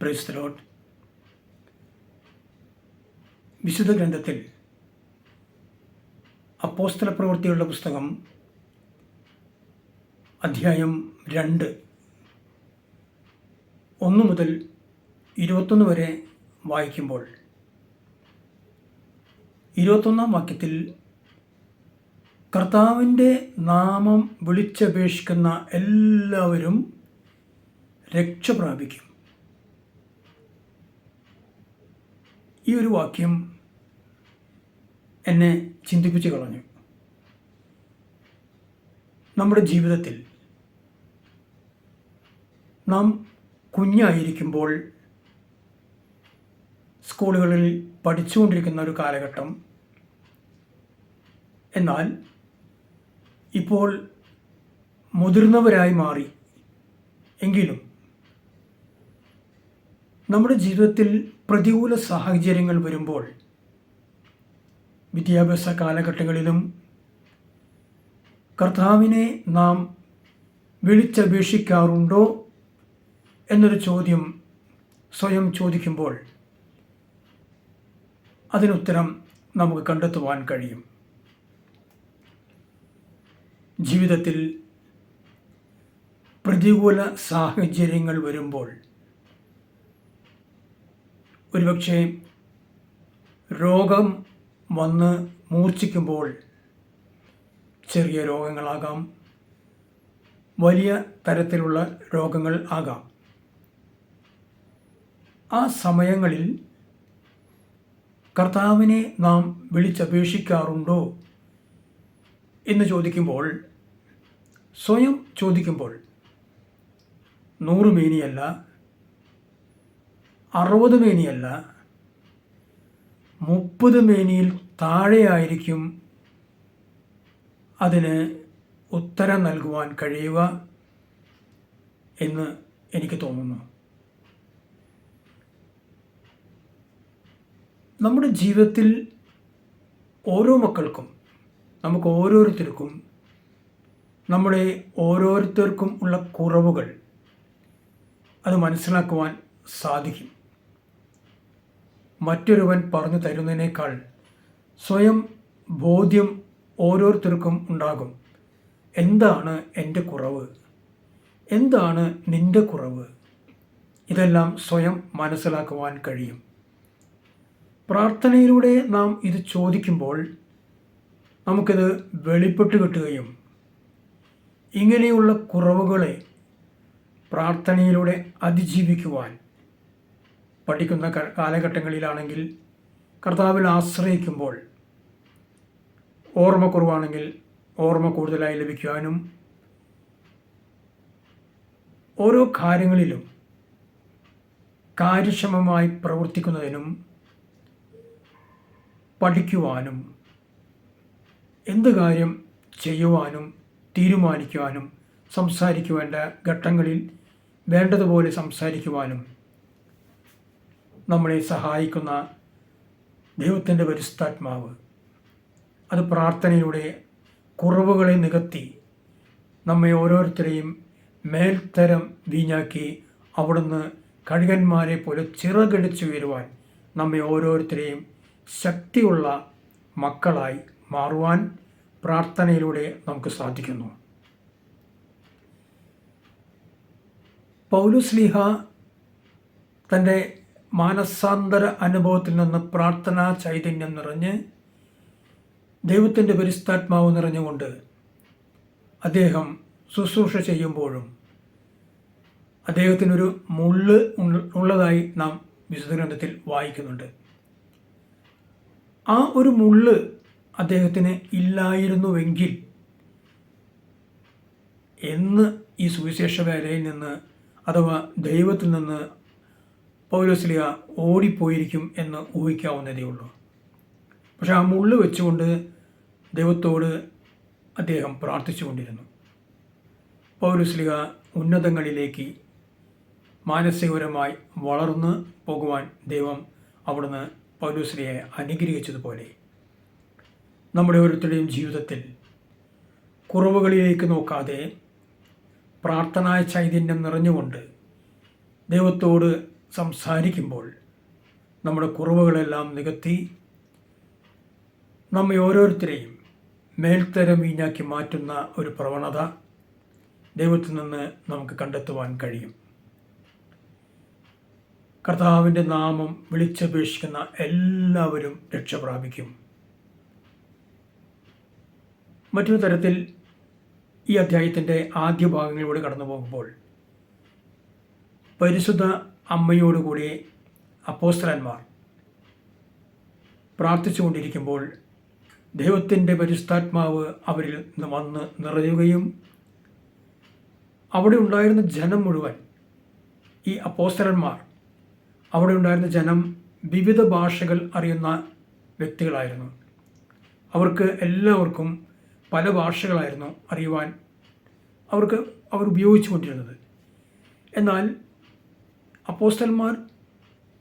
പ്രൈസ്തലോട്ട് വിശുദ്ധ ഗ്രന്ഥത്തിൽ അപ്പോസ്തല പ്രവൃത്തിയുള്ള പുസ്തകം അധ്യായം രണ്ട് ഒന്ന് മുതൽ ഇരുപത്തൊന്ന് വരെ വായിക്കുമ്പോൾ ഇരുപത്തൊന്നാം വാക്യത്തിൽ കർത്താവിന്റെ നാമം വിളിച്ചപേക്ഷിക്കുന്ന എല്ലാവരും രക്ഷ പ്രാപിക്കും ഈ ഒരു വാക്യം എന്നെ ചിന്തിപ്പിച്ചു കളഞ്ഞു. നമ്മുടെ ജീവിതത്തിൽ നാം കുഞ്ഞായിരിക്കുമ്പോൾ സ്കൂളുകളിൽ പഠിച്ചുകൊണ്ടിരിക്കുന്ന ഒരു കാലഘട്ടം. എന്നാൽ ഇപ്പോൾ മുതിർന്നവരായി മാറി. എങ്കിലും നമ്മുടെ ജീവിതത്തിൽ പ്രതികൂല സാഹചര്യങ്ങൾ വരുമ്പോൾ വിദ്യാഭ്യാസ കാലഘട്ടങ്ങളിലും കർത്താവിനെ നാം വിളിച്ചപേക്ഷിക്കാറുണ്ടോ എന്നൊരു ചോദ്യം സ്വയം ചോദിക്കുമ്പോൾ അതിനുത്തരം നമുക്ക് കണ്ടെത്തുവാൻ കഴിയും. ജീവിതത്തിൽ പ്രതികൂല സാഹചര്യങ്ങൾ വരുമ്പോൾ ഒരുപക്ഷെ രോഗം വന്ന് മൂർച്ഛിക്കുമ്പോൾ ചെറിയ രോഗങ്ങളാകാം. വലിയ തരത്തിലുള്ള രോഗങ്ങൾ ആകാം. ആ സമയങ്ങളിൽ കർത്താവിനെ നാം വിളിച്ചപേക്ഷിക്കാറുണ്ടോ എന്ന് ചോദിക്കുമ്പോൾ സ്വയം ചോദിക്കുമ്പോൾ നൂറ് മേനിയല്ല അറുപത് മേനിയല്ല മുപ്പത് മേനിയിൽ താഴെയായിരിക്കും അതിന് ഉത്തരം നൽകുവാൻ കഴിയുക എന്ന് എനിക്ക് തോന്നുന്നു. നമ്മുടെ ജീവിതത്തിൽ ഓരോ മക്കൾക്കും നമുക്ക് ഓരോരുത്തർക്കും നമ്മുടെ ഓരോരുത്തർക്കും ഉള്ള കുറവുകൾ അത് മനസ്സിലാക്കുവാൻ സാധിക്കും. മറ്റൊരുവൻ പറഞ്ഞു തരുന്നതിനേക്കാൾ സ്വയം ബോധ്യം ഓരോരുത്തർക്കും ഉണ്ടാകും. എന്താണ് എന്റെ കുറവ്? എന്താണ് നിന്റെ കുറവ്? ഇതെല്ലാം സ്വയം മനസ്സിലാക്കുവാൻ കഴിയും. പ്രാർത്ഥനയിലൂടെ നാം ഇത് ചോദിക്കുമ്പോൾ നമുക്കിത് വെളിപ്പെട്ട് കിട്ടുകയും ഇങ്ങനെയുള്ള കുറവുകളെ പ്രാർത്ഥനയിലൂടെ അതിജീവിക്കുവാൻ പഠിക്കുന്ന കാലഘട്ടങ്ങളിലാണെങ്കിൽ കർത്താവിൽ ആശ്രയിക്കുമ്പോൾ ഓർമ്മക്കുറവാണെങ്കിൽ ഓർമ്മ കൂടുതലായി ലഭിക്കുവാനും ഓരോ കാര്യങ്ങളിലും കാര്യക്ഷമമായി പ്രവർത്തിക്കുന്നതിനും പഠിക്കുവാനും എന്ത് കാര്യം ചെയ്യുവാനും തീരുമാനിക്കുവാനും സംസാരിക്കുവേണ്ട ഘട്ടങ്ങളിൽ വേണ്ടതുപോലെ സംസാരിക്കുവാനും നമ്മളെ സഹായിക്കുന്ന ദൈവത്തിന്റെ പരിശുദ്ധാത്മാവ്. അത് പ്രാർത്ഥനയിലൂടെ കുറവുകളെ നികത്തി നമ്മെ ഓരോരുത്തരെയും മേൽത്തരം വീഞ്ഞാക്കി അവിടുന്ന് കഴുകന്മാരെ പോലെ ചിറകടിച്ചു വരുവാൻ നമ്മെ ഓരോരുത്തരെയും ശക്തിയുള്ള മക്കളായി മാറുവാൻ പ്രാർത്ഥനയിലൂടെ നമുക്ക് സാധിക്കുന്നു. പൗലുസ്ലിഹ തന്റെ മാനസാന്തര അനുഭവത്തിൽ നിന്ന് പ്രാർത്ഥനാ ചൈതന്യം നിറഞ്ഞ് ദൈവത്തിന്റെ പരിസ്ഥാത്മാവ് നിറഞ്ഞുകൊണ്ട് അദ്ദേഹം ശുശ്രൂഷ ചെയ്യുമ്പോഴും അദ്ദേഹത്തിനൊരു മുള്ള് ഉള്ളതായി നാം വിശുദ്ധ ഗ്രന്ഥത്തിൽ വായിക്കുന്നുണ്ട്. ആ ഒരു മുള്ള് അദ്ദേഹത്തിന് ഇല്ലായിരുന്നുവെങ്കിൽ എന്ന് ഈ സുവിശേഷ വേലയിൽ നിന്ന് അഥവാ ദൈവത്തിൽ നിന്ന് പൗലോസ്ലിയ ഓടിപ്പോയിരിക്കും എന്ന് ഊഹിക്കാവുന്നതേ ഉള്ളൂ പക്ഷെ ആ മുള്ളു വെച്ചുകൊണ്ട് ദൈവത്തോട് അദ്ദേഹം പ്രാർത്ഥിച്ചുകൊണ്ടിരുന്നു. പൗലുസ്ലിക ഉന്നതങ്ങളിലേക്ക് മാനസികപരമായി വളർന്ന് പോകുവാൻ ദൈവം അവിടുന്ന് പൗലുസ്ലിയെ അനുഗ്രഹിച്ചതുപോലെ നമ്മുടെ ഓരോരുത്തരുടെയും ജീവിതത്തിൽ കുറവുകളിലേക്ക് നോക്കാതെ പ്രാർത്ഥനാ ചൈതന്യം നിറഞ്ഞുകൊണ്ട് ദൈവത്തോട് സംസാരിക്കുമ്പോൾ നമ്മുടെ കുറവുകളെല്ലാം നികത്തി നമ്മെ ഓരോരുത്തരെയും മേൽത്തരം വീഞ്ഞാക്കി മാറ്റുന്ന ഒരു പ്രവണത ദൈവത്തിൽ നിന്ന് നമുക്ക് കണ്ടെത്തുവാൻ കഴിയും. കർത്താവിന്റെ നാമം വിളിച്ചപേക്ഷിക്കുന്ന എല്ലാവരും രക്ഷ പ്രാപിക്കും. മറ്റൊരു തരത്തിൽ ഈ അധ്യായത്തിന്റെ ആദ്യ ഭാഗങ്ങളിലൂടെ കടന്നു പോകുമ്പോൾ പരിശുദ്ധ അമ്മയോടുകൂടി അപ്പോസ്തലന്മാർ പ്രാർത്ഥിച്ചുകൊണ്ടിരിക്കുമ്പോൾ ദൈവത്തിന്റെ പരിശുദ്ധാത്മാവ് അവരിൽ വന്ന് നിറയുകയും അവിടെ ഉണ്ടായിരുന്ന ജനം മുഴുവൻ ഈ അപ്പോസ്തലന്മാർ അവിടെ ഉണ്ടായിരുന്ന ജനം വിവിധ ഭാഷകൾ അറിയുന്ന വ്യക്തികളായിരുന്നു. അവർക്ക് എല്ലാവർക്കും പല ഭാഷകളായിരുന്നു അറിയുവാൻ അവർക്ക് അവർ ഉപയോഗിച്ചു കൊണ്ടിരുന്നത് എന്നാൽ അപ്പോസ്റ്റന്മാർ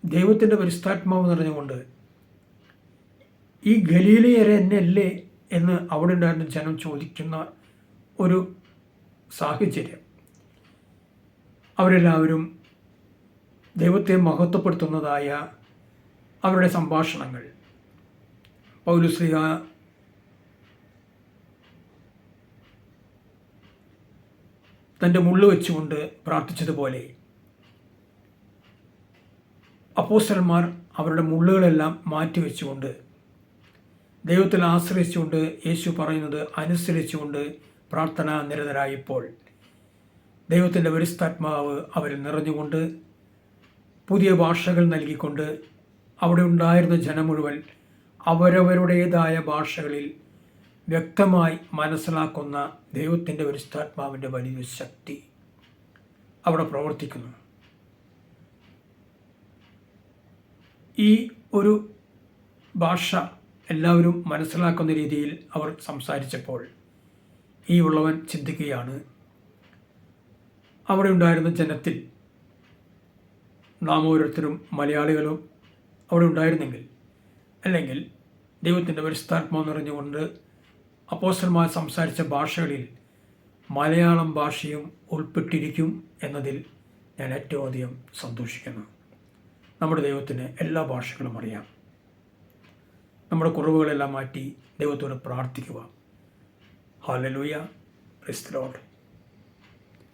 ദൈവത്തിന്റെ പരിസ്ഥാത്മാവ് നിറഞ്ഞുകൊണ്ട് ഈ ഗലീലയരെ എന്നല്ലേ എന്ന് അവിടെ ഉണ്ടായിരുന്ന ജനം ചോദിക്കുന്ന ഒരു സാഹചര്യം. അവരെല്ലാവരും ദൈവത്തെ മഹത്വപ്പെടുത്തുന്നതായ അവരുടെ സംഭാഷണങ്ങൾ. പൗലുശ്രീക തന്റെ മുള്ളു വെച്ചുകൊണ്ട് പ്രാർത്ഥിച്ചതുപോലെ അപ്പോസ്റ്റലന്മാർ അവരുടെ മുള്ളുകളെല്ലാം മാറ്റിവെച്ചുകൊണ്ട് ദൈവത്തിൽ ആശ്രയിച്ചുകൊണ്ട് യേശു പറയുന്നത് അനുസരിച്ചുകൊണ്ട് പ്രാർത്ഥന നിരതരായപ്പോൾ ദൈവത്തിന്റെ പരിസ്ഥാത്മാവ് അവരിൽ നിറഞ്ഞുകൊണ്ട് പുതിയ ഭാഷകൾ നൽകിക്കൊണ്ട് അവിടെ ഉണ്ടായിരുന്ന ജനം മുഴുവൻ അവരവരുടേതായ ഭാഷകളിൽ വ്യക്തമായി മനസ്സിലാക്കുന്ന ദൈവത്തിന്റെ പരിസ്ഥാത്മാവിന്റെ വലിയൊരു ശക്തി അവിടെ പ്രവർത്തിക്കുന്നു. ഈ ഒരു ഭാഷ എല്ലാവരും മനസ്സിലാക്കുന്ന രീതിയിൽ അവർ സംസാരിച്ചപ്പോൾ ഈ ഉള്ളവൻ ചിന്തിക്കുകയാണ് അവിടെ ഉണ്ടായിരുന്ന ജനത്തിൽ നാം ഓരോരുത്തരും മലയാളികളും അവിടെ ഉണ്ടായിരുന്നെങ്കിൽ അല്ലെങ്കിൽ ദൈവത്തിന്റെ പരിസ്ഥാത്മാവ് നിറഞ്ഞുകൊണ്ട് അപ്പോസ്റ്റർമാർ സംസാരിച്ച ഭാഷകളിൽ മലയാളം ഭാഷയും ഉൾപ്പെട്ടിരിക്കും എന്നതിൽ ഞാൻ ഏറ്റവും അധികം സന്തോഷിക്കുന്നു. നമ്മുടെ ദൈവത്തിന് എല്ലാ ഭാഷകളും അറിയാം. നമ്മുടെ കുറവുകളെല്ലാം മാറ്റി ദൈവത്തോട് പ്രാർത്ഥിക്കുക. ഹാലലൂയ ക്രിസ്തലോട്ട്